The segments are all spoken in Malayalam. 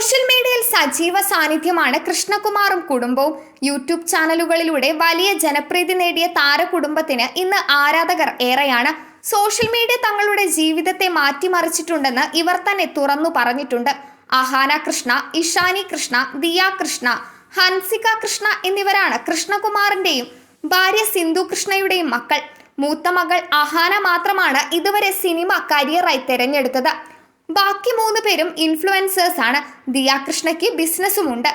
സോഷ്യൽ മീഡിയയിൽ സജീവ സാന്നിധ്യമാണ് കൃഷ്ണകുമാറും കുടുംബവും. യൂട്യൂബ് ചാനലുകളിലൂടെ വലിയ ജനപ്രീതി നേടിയ താരകുടുംബത്തിന് ഇന്ന് ആരാധകർ ഏറെയാണ്. സോഷ്യൽ മീഡിയ തങ്ങളുടെ ജീവിതത്തെ മാറ്റിമറിച്ചിട്ടുണ്ടെന്ന് ഇവർ തന്നെ തുറന്നു പറഞ്ഞിട്ടുണ്ട്. അഹാന കൃഷ്ണ ഇഷാനി കൃഷ്ണ ദിയ കൃഷ്ണ ഹൻസിക കൃഷ്ണ എന്നിവരാണ് കൃഷ്ണകുമാറിന്റെയും ഭാര്യ സിന്ധു കൃഷ്ണയുടെയും മക്കൾ. മൂത്ത മകൾ അഹാന മാത്രമാണ് ഇതുവരെ സിനിമ കരിയറായി തിരഞ്ഞെടുത്തത്. ബാക്കി മൂന്ന് പേരും ഇൻഫ്ലുവൻസേഴ്സ് ആണ്. ദിയ കൃഷ്ണയ്ക്ക് ബിസിനസ്സും ഉണ്ട്.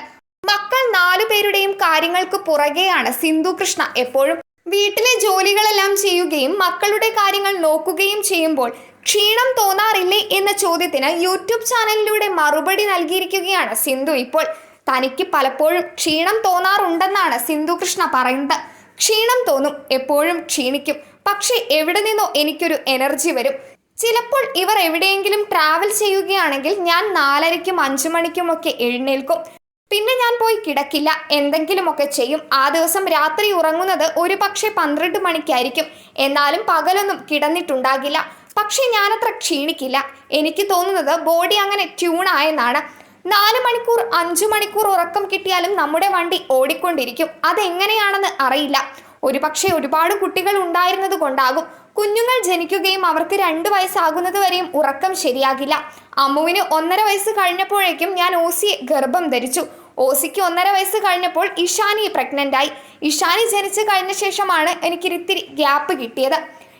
മക്കൾ നാലു പേരുടെയും കാര്യങ്ങൾക്ക് പുറകെയാണ് സിന്ധു കൃഷ്ണ എപ്പോഴും. വീട്ടിലെ ജോലികളെല്ലാം ചെയ്യുകയും മക്കളുടെ കാര്യങ്ങൾ നോക്കുകയും ചെയ്യുമ്പോൾ ക്ഷീണം തോന്നാറില്ലേ എന്ന ചോദ്യത്തിന് യൂട്യൂബ് ചാനലിലൂടെ മറുപടി നൽകിയിരിക്കുകയാണ് സിന്ധു ഇപ്പോൾ. തനിക്ക് പലപ്പോഴും ക്ഷീണം തോന്നാറുണ്ടെന്നാണ് സിന്ധു കൃഷ്ണ പറയുന്നത്. ക്ഷീണം തോന്നും എപ്പോഴും ക്ഷീണിക്കും. പക്ഷേ എവിടെ നിന്നോ എനിക്കൊരു എനർജി വരും. ചിലപ്പോൾ ഇവർ എവിടെയെങ്കിലും ട്രാവൽ ചെയ്യുകയാണെങ്കിൽ ഞാൻ നാലരയ്ക്കും അഞ്ചു മണിക്കുമൊക്കെ എഴുന്നേൽക്കും. പിന്നെ ഞാൻ പോയി കിടക്കില്ല. എന്തെങ്കിലുമൊക്കെ ചെയ്യും. ആ ദിവസം രാത്രി ഉറങ്ങുന്നത് ഒരു പക്ഷേ പന്ത്രണ്ട് മണിക്കായിരിക്കും. എന്നാലും പകലൊന്നും കിടന്നിട്ടുണ്ടാകില്ല. പക്ഷേ ഞാനത്ര ക്ഷീണിക്കില്ല. എനിക്ക് തോന്നുന്നത് ബോഡി അങ്ങനെ ട്യൂൺ ആയെന്നാണ്. നാല് മണിക്കൂർ അഞ്ചു മണിക്കൂർ ഉറക്കം കിട്ടിയാലും നമ്മുടെ വണ്ടി ഓടിക്കൊണ്ടിരിക്കും. അതെങ്ങനെയാണെന്ന് അറിയില്ല. ഒരുപക്ഷെ ഒരുപാട് കുട്ടികൾ ഉണ്ടായിരുന്നത് കൊണ്ടാകും. കുഞ്ഞുങ്ങൾ ജനിക്കുകയും അവർക്ക് രണ്ട് വയസ്സാകുന്നത് വരെയും ഉറക്കം ശരിയാകില്ല. അമ്മുവിന് ഒന്നര വയസ്സ് കഴിഞ്ഞപ്പോഴേക്കും ഞാൻ ഓസിയെ ഗർഭം ധരിച്ചു. ഓസിക്ക് ഒന്നര വയസ്സ് കഴിഞ്ഞപ്പോൾ ഇഷാനി പ്രഗ്നന്റ് ആയി ഇഷാനി ജനിച്ചു കഴിഞ്ഞ ശേഷമാണ് എനിക്കിരിത്തിരി ഗ്യാപ്പ് കിട്ടിയത്.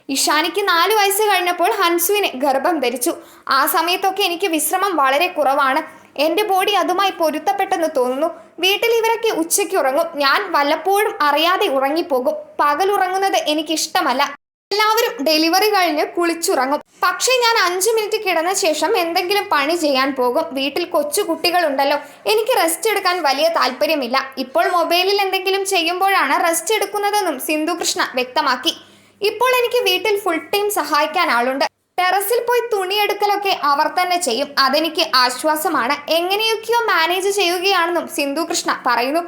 ഇഷാനിക്ക് നാല് വയസ്സ് കഴിഞ്ഞപ്പോൾ ഹൻസുവിന് ഗർഭം ധരിച്ചു. ആ സമയത്തൊക്കെ എനിക്ക് വിശ്രമം വളരെ കുറവാണ്. എന്റെ ബോഡി അതുമായി പൊരുത്തപ്പെട്ടെന്ന് തോന്നുന്നു. വീട്ടിൽ ഇവരൊക്കെ ഉച്ചയ്ക്ക് ഉറങ്ങും. ഞാൻ വല്ലപ്പോഴും അറിയാതെ ഉറങ്ങിപ്പോകും. പകലുറങ്ങുന്നത് എനിക്കിഷ്ടമല്ല. എല്ലാവരും ഡെലിവറി കഴിഞ്ഞ് കുളിച്ചുറങ്ങും. പക്ഷേ ഞാൻ അഞ്ച് മിനിറ്റ് കിടന്ന ശേഷം എന്തെങ്കിലും പണി ചെയ്യാൻ പോകും. വീട്ടിൽ കൊച്ചു കുട്ടികളുണ്ടല്ലോ. എനിക്ക് റെസ്റ്റ് എടുക്കാൻ വലിയ താല്പര്യമില്ല. ഇപ്പോൾ മൊബൈലിൽ എന്തെങ്കിലും ചെയ്യുമ്പോഴാണ് റെസ്റ്റ് എടുക്കുന്നതെന്നും സിന്ധു കൃഷ്ണ വ്യക്തമാക്കി. ഇപ്പോൾ എനിക്ക് വീട്ടിൽ ഫുൾ ടൈം സഹായിക്കാൻ ആളുണ്ട്. ടെറസിൽ പോയി തുണിയെടുക്കലൊക്കെ അവർ തന്നെ ചെയ്യും. അതെനിക്ക് ആശ്വാസമാണ്. എങ്ങനെയൊക്കെയോ മാനേജ് ചെയ്യുകയാണെന്നും സിന്ധു കൃഷ്ണ പറയുന്നു.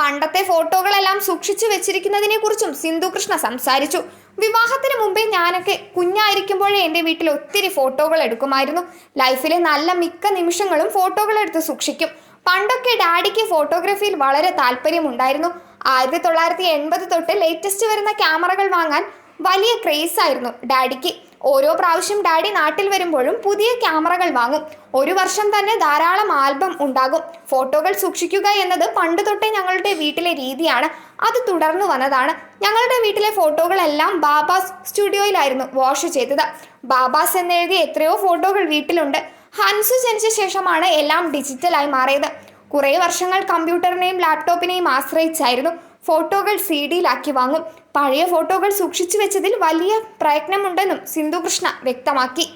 പണ്ടത്തെ ഫോട്ടോകളെല്ലാം സൂക്ഷിച്ചു വെച്ചിരിക്കുന്നതിനെ കുറിച്ചും സിന്ധു കൃഷ്ണ സംസാരിച്ചു. വിവാഹത്തിന് മുമ്പേ ഞാനൊക്കെ കുഞ്ഞായിരിക്കുമ്പോഴേ എന്റെ വീട്ടിൽ ഒത്തിരി ഫോട്ടോകൾ എടുക്കുമായിരുന്നു. ലൈഫിലെ നല്ല മിക്ക നിമിഷങ്ങളും ഫോട്ടോകൾ എടുത്ത് സൂക്ഷിക്കും. പണ്ടൊക്കെ ഡാഡിക്ക് ഫോട്ടോഗ്രാഫിയിൽ വളരെ താല്പര്യമുണ്ടായിരുന്നു. ആയിരത്തി തൊള്ളായിരത്തി എൺപത് തൊട്ട് ലേറ്റസ്റ്റ് വരുന്ന ക്യാമറകൾ വാങ്ങാൻ വലിയ ക്രേസ് ആയിരുന്നു ഡാഡിക്ക്. ഓരോ പ്രാവശ്യം ഡാഡി നാട്ടിൽ വരുമ്പോഴും പുതിയ ക്യാമറകൾ വാങ്ങും. ഒരു വർഷം തന്നെ ധാരാളം ആൽബം ഉണ്ടാകും. ഫോട്ടോകൾ സൂക്ഷിക്കുക എന്നത് പണ്ട് തൊട്ടേ ഞങ്ങളുടെ വീട്ടിലെ രീതിയാണ്. അത് തുടർന്നു വന്നതാണ്. ഞങ്ങളുടെ വീട്ടിലെ ഫോട്ടോകളെല്ലാം ബാബാസ് സ്റ്റുഡിയോയിലായിരുന്നു വാഷ് ചെയ്തത്. ബാബാസ് എന്നെഴുതിയ എത്രയോ ഫോട്ടോകൾ വീട്ടിലുണ്ട്. ഹൻസു ജനിച്ച ശേഷമാണ് എല്ലാം ഡിജിറ്റലായി മാറിയത്. കുറേ വർഷങ്ങൾ കമ്പ്യൂട്ടറിനെയും ലാപ്ടോപ്പിനെയും ആശ്രയിച്ചായിരുന്നു. ഫോട്ടോകൾ സി ഡിയിലാക്കി വാങ്ങും. പഴയ ഫോട്ടോകൾ സൂക്ഷിച്ചു വെച്ചതിൽ വലിയ പ്രയത്നമുണ്ടെന്നും സിന്ധുകൃഷ്ണ വ്യക്തമാക്കി.